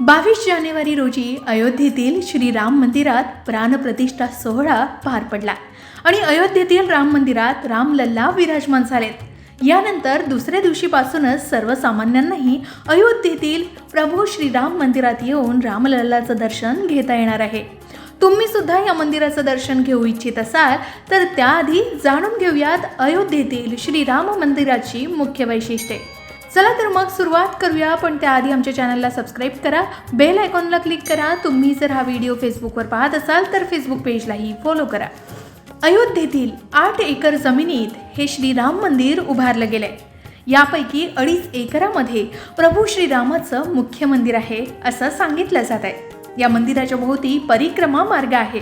बावीस जानेवारी रोजी अयोध्येतील श्रीराम मंदिरात प्राणप्रतिष्ठा सोहळा पार पडला. आणि अयोध्येतील राम मंदिरात रामलल्ला विराजमान झालेत. यानंतर दुसऱ्या दिवशीपासूनच सर्वसामान्यांनाही अयोध्येतील प्रभू श्रीराम मंदिरात येऊन रामलल्लाचं दर्शन घेता येणार आहे. तुम्ही सुद्धा या मंदिराचं दर्शन घेऊ इच्छित असाल तर त्याआधी जाणून घेऊयात अयोध्येतील श्रीराम मंदिराची मुख्य वैशिष्ट्ये. चला तर मग सुरुवात करूया पण त्याआधी आमच्या चॅनलला सबस्क्राईब करा बेल आयकॉनला क्लिक करा. तुम्ही जर हा व्हिडिओ फेसबुकवर पाहत असाल तर फेसबुक पेजलाही फॉलो करा. अयोध्येतील आठ एकर जमिनीत हे श्रीराम मंदिर उभारलं गेलंय. यापैकी अडीच एकरामध्ये प्रभू श्रीरामाचं मुख्य मंदिर आहे असं सांगितलं जात आहे. या मंदिराच्या भोवती परिक्रमा मार्ग आहे.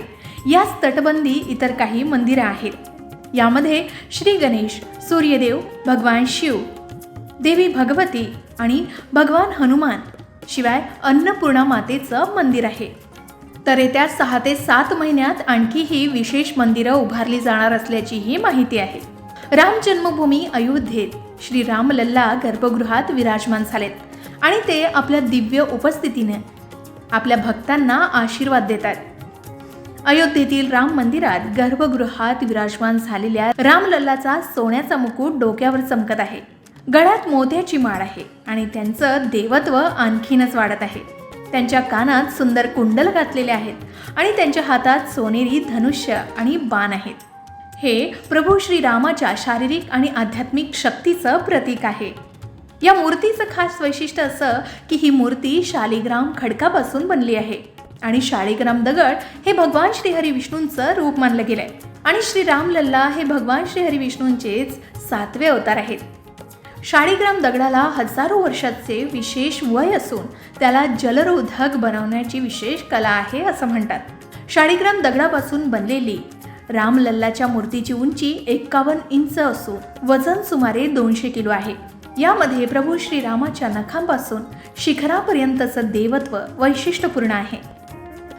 याच तटबंदी इतर काही मंदिरं आहेत. यामध्ये श्री गणेश सूर्यदेव भगवान शिव देवी भगवती आणि भगवान हनुमान शिवाय अन्नपूर्णा मातेचं मंदिर आहे. तर येत्या सहा ते सात महिन्यात आणखीही विशेष मंदिरं उभारली जाणार असल्याचीही माहिती आहे. राम जन्मभूमी अयोध्येत श्री रामलल्ला गर्भगृहात विराजमान झालेत आणि ते आपल्या दिव्य उपस्थितीने आपल्या भक्तांना आशीर्वाद देतात. अयोध्येतील राम मंदिरात गर्भगृहात विराजमान झालेल्या रामलल्लाचा सोन्याचा मुकुट डोक्यावर चमकत आहे. गळ्यात मोत्याची माळ आहे आणि त्यांचं देवत्व आणखीनच वाढत आहे. त्यांच्या कानात सुंदर कुंडल घातलेले आहेत आणि त्यांच्या हातात सोनेरी धनुष्य आणि बाण आहेत. हे प्रभू श्रीरामाच्या शारीरिक आणि आध्यात्मिक शक्तीचं प्रतीक आहे. या मूर्तीचं खास वैशिष्ट्य असं की ही मूर्ती शालिग्राम खडकापासून बनली आहे आणि शालिग्राम दगड हे भगवान श्रीहरी विष्णूंचं रूप मानलं गेलंय. आणि श्रीराम लल्ला हे भगवान श्रीहरी विष्णूंचेच सातवे अवतार आहेत. शाळीग्राम दगडाला हजारो वर्षाचे विशेष वय असून त्याला जलरोधक बनवण्याची विशेष कला आहे असं म्हणतात. शाळीग्राम दगडापासून बनलेली रामलल्लाच्या मूर्तीची उंची एक्कावन्न इंच असून वजन सुमारे दोनशे किलो आहे. यामध्ये प्रभू श्रीरामाच्या नखांपासून शिखरापर्यंतचं देवत्व वैशिष्ट्यपूर्ण आहे.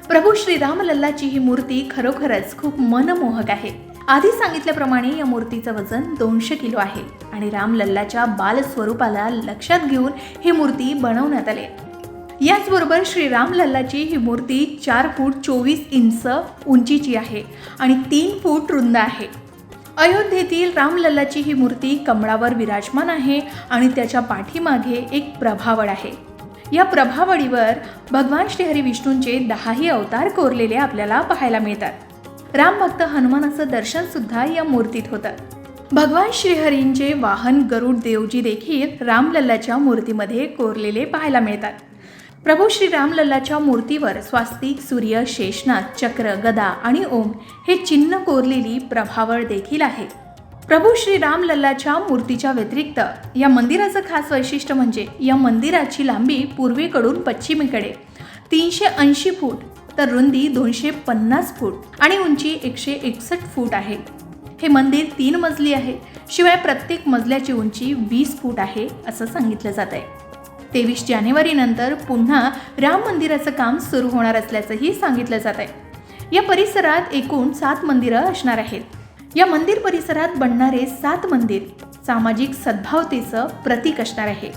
प्रभू श्रीरामलल्लाची ही मूर्ती खरोखरच खूप मनमोहक आहे. आधी सांगितल्याप्रमाणे या मूर्तीचं वजन दोनशे किलो आहे आणि रामलल्लाच्या बालस्वरूपाला लक्षात घेऊन ही मूर्ती बनवण्यात आली. याचबरोबर श्रीराम लल्लाची ही मूर्ती चार फूट चोवीस इंच उंचीची आहे आणि तीन फूट रुंद आहे. अयोध्येतील रामलल्लाची ही मूर्ती कमळावर विराजमान आहे आणि त्याच्या पाठीमागे एक प्रभावळ आहे. या प्रभावळीवर भगवान श्रीहरी विष्णूंचे दहाही अवतार कोरलेले आपल्याला पाहायला मिळतात. रामभक्त हनुमानाचं दर्शन सुद्धा या मूर्तीत होतं. भगवान श्रीहरींचे वाहन गरुड देवजी देखील रामलल्लाच्या मूर्तीमध्ये कोरलेले पाहायला मिळतात. प्रभू श्री रामलल्लाच्या मूर्तीवर स्वास्तिक सूर्य शेषनाथ चक्र गदा आणि ओम हे चिन्ह कोरलेली प्रभावळ देखील आहे. प्रभू श्री रामलल्लाच्या मूर्तीच्या व्यतिरिक्त या मंदिराचं खास वैशिष्ट्य म्हणजे या मंदिराची लांबी पूर्वेकडून पश्चिमेकडे तीनशे ऐंशी फूट तर रुंदी दोनशे पन्नास फूट आणि उंची एकशे एकसष्ट फूट आहे. हे मंदिर तीन मजली आहे शिवाय प्रत्येक मजल्याची उंची वीस फूट आहे असं सांगितलं जात आहे तेवीस जानेवारीनंतर पुन्हा राम मंदिराचं काम सुरू होणार असल्याचंही सांगितलं जात आहे या परिसरात एकूण सात मंदिरं असणार आहेत. या मंदिर परिसरात बनणारे सात मंदिर सामाजिक सद्भावतेचं प्रतीक असणार आहे.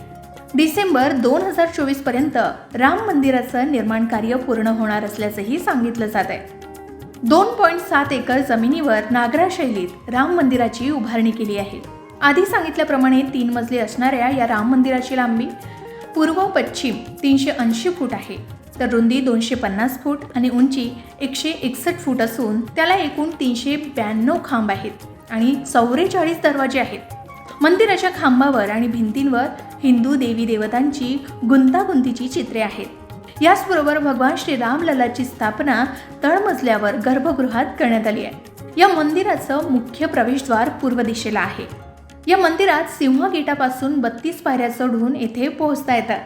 डिसेंबर दोन हजार चोवीसपर्यंत राम मंदिराचं निर्माण कार्य पूर्ण होणार असल्याचंही सांगितलं जात आहे. दोन पॉईंट सात एकर जमिनीवर नागरा शैलीत राम मंदिराची उभारणी केली आहे. आधी सांगितल्याप्रमाणे तीन मजली असणाऱ्या या राम मंदिराची लांबी पूर्व पश्चिम तीनशे ऐंशी फूट आहे. तर रुंदी दोनशे पन्नास फूट आणि उंची एकशे एकसष्ट फूट असून त्याला एकूण तीनशे ब्याण्णव खांब आहेत आणि चौवेचाळीस दरवाजे आहेत. मंदिराच्या खांबावर आणि भिंतींवर हिंदू देवी देवतांची गुंतागुंतीची चित्रे आहेत. याचबरोबर भगवान श्रीराम ललाची स्थापना तळमजल्यावर गर्भगृहात करण्यात आली आहे. या मंदिराचं मुख्य प्रवेशद्वार पूर्व दिशेला आहे. या मंदिरात सिंह गेटापासून बत्तीस पायऱ्या चढून येथे पोहोचता येतात.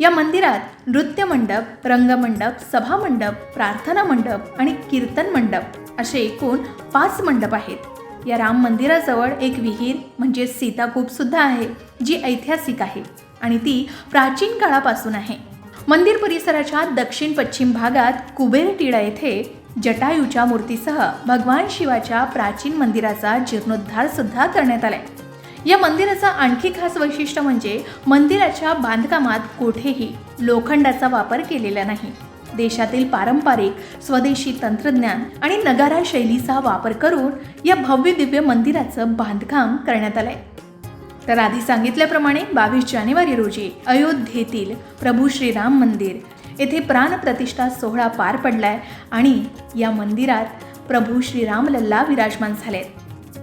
या मंदिरात नृत्य मंडप रंगमंडप सभामंडप प्रार्थना मंडप आणि कीर्तन मंडप असे एकूण पाच मंडप आहेत. या राम मंदिराजवळ एक विहीर म्हणजे सीताकूपसुद्धा आहे जी ऐतिहासिक आहे आणि ती प्राचीन काळापासून आहे. मंदिर परिसराच्या दक्षिण पश्चिम भागात कुबेर टिळा येथे जटायूच्या मूर्तीसह भगवान शिवाच्या प्राचीन मंदिराचा जीर्णोद्धार सुद्धा करण्यात आलाय. या मंदिराचं आणखी खास वैशिष्ट्य म्हणजे मंदिराच्या बांधकामात कोठेही लोखंडाचा वापर केलेला नाही. देशातील पारंपरिक स्वदेशी तंत्रज्ञान आणि नगारा शैलीचा वापर करून या भव्य दिव्य मंदिराचं बांधकाम करण्यात आलंय. तर आधी सांगितल्याप्रमाणे बावीस जानेवारी रोजी अयोध्येतील प्रभू श्रीराम मंदिर येथे प्राणप्रतिष्ठा सोहळा पार पडलाय आणि या मंदिरात प्रभू श्रीराम लल्ला विराजमान झालेत.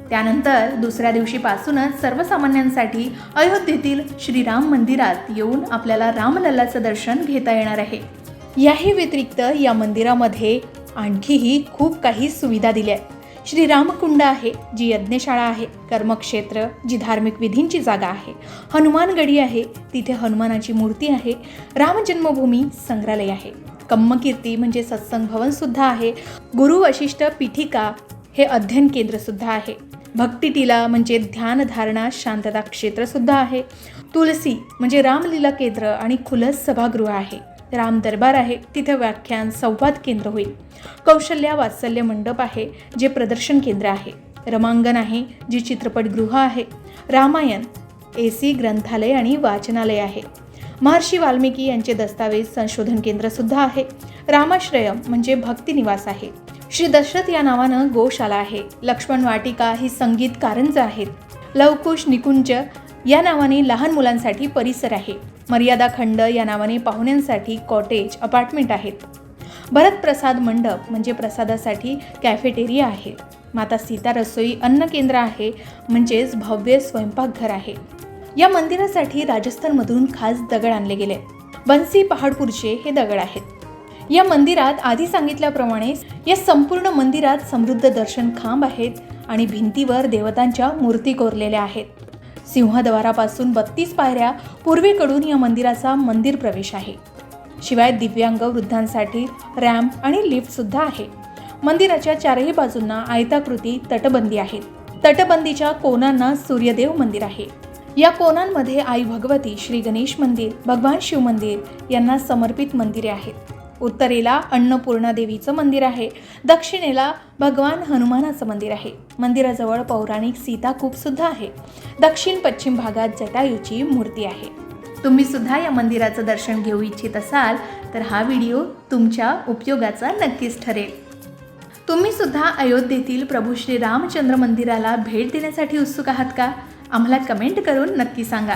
त्यानंतर दुसऱ्या दिवशीपासूनच सर्वसामान्यांसाठी अयोध्येतील श्रीराम मंदिरात येऊन आपल्याला रामलल्लाचं दर्शन घेता येणार आहे. याही व्यतिरिक्त या मंदिरामध्ये आणखीही खूप काही सुविधा दिल्या आहेत. श्रीरामकुंड आहे जी यज्ञशाळा आहे कर्मक्षेत्र जी धार्मिक विधींची जागा आहे. हनुमानगडी आहे तिथे हनुमानाची मूर्ती आहे. रामजन्मभूमी संग्रहालय आहे. कम्मकीर्ती म्हणजे सत्संग भवनसुद्धा आहे. गुरु वशिष्ठ पीठिका हे अध्ययन केंद्रसुद्धा आहे. भक्तिटीला म्हणजे ध्यानधारणा शांतता क्षेत्रसुद्धा आहे. तुलसी म्हणजे रामलीला केंद्र आणि खुलस सभागृह आहे. राम दरबार आहे तिथे व्याख्यान संवाद केंद्र होईल. कौशल्या वात्सल्य मंडप आहे जे प्रदर्शन केंद्र आहे. रमांगण आहे जी चित्रपटगृह आहे. रामायण ए सी ग्रंथालय आणि वाचनालय आहे. महर्षी वाल्मिकी यांचे दस्तावेज संशोधन केंद्र सुद्धा आहे. रामाश्रयम म्हणजे भक्तिनिवास आहे. श्री दशरथ या नावानं गोशाला आहे. लक्ष्मण वाटिका ही संगीत कारंज आहेत. लवकुश निकुंज या नावाने लहान मुलांसाठी परिसर आहे. मर्यादा खंड या नावाने पाहुण्यांसाठी कॉटेज अपार्टमेंट आहेत. भरत प्रसाद मंडप म्हणजे प्रसादासाठी कॅफेटेरिया आहे. माता सीता रसोई अन्न केंद्र आहे म्हणजेच भव्य स्वयंपाकघर आहे. या मंदिरासाठी राजस्थानमधून खास दगड आणले गेले. बन्सी पहाडपूरचे हे दगड आहेत. या मंदिरात आधी सांगितल्याप्रमाणे या संपूर्ण मंदिरात समृद्ध दर्शन खांब आहेत आणि भिंतीवर देवतांच्या मूर्ती कोरलेल्या आहेत. सिंहद्वारापासून बत्तीस पायऱ्या पूर्वेकडून या मंदिराचा मंदिर प्रवेश आहे. शिवाय दिव्यांग वृद्धांसाठी रॅम्प आणि लिफ्ट सुद्धा आहे. मंदिराच्या चारही बाजूंना आयताकृती तटबंदी आहेत. तटबंदीच्या कोनांना सूर्यदेव मंदिर आहे. या कोणांमध्ये आई भगवती श्री गणेश मंदिर भगवान शिव मंदिर यांना समर्पित मंदिरे आहेत. उत्तरेला अन्नपूर्णा देवीचं मंदिर आहे. दक्षिणेला भगवान हनुमानाचं मंदिर आहे. मंदिराजवळ पौराणिक सीताकूप सुद्धा आहे. दक्षिण पश्चिम भागात जटायूची मूर्ती आहे. तुम्ही सुद्धा या मंदिराचं दर्शन घेऊ इच्छित असाल तर हा व्हिडिओ तुमच्या उपयोगाचा नक्कीच ठरेल. तुम्ही सुद्धा अयोध्येतील प्रभू श्री रामचंद्र मंदिराला भेट देण्यासाठी उत्सुक आहात का? आम्हाला कमेंट करून नक्की सांगा.